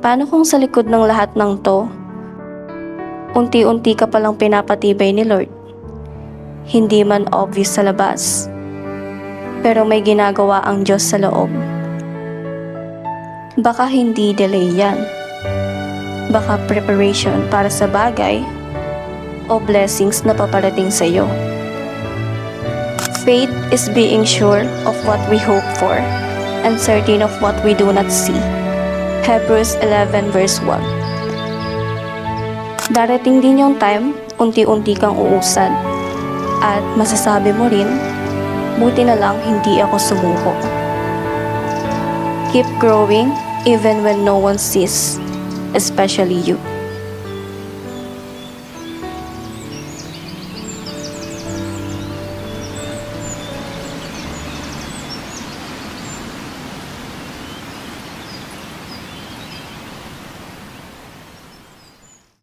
Paano kung sa likod ng lahat ng to, unti-unti ka palang pinapatibay ni Lord? Hindi man obvious sa labas, pero may ginagawa ang Diyos sa loob. Baka hindi delay yan. Baka preparation para sa bagay o blessings na paparating sa iyo. Faith is being sure of what we hope for and certain of what we do not see. Hebrews 11 verse 1 Darating din yung time, unti-unti kang uusad. At masasabi mo rin, buti na lang hindi ako sumuko. Keep growing even when no one sees, especially you.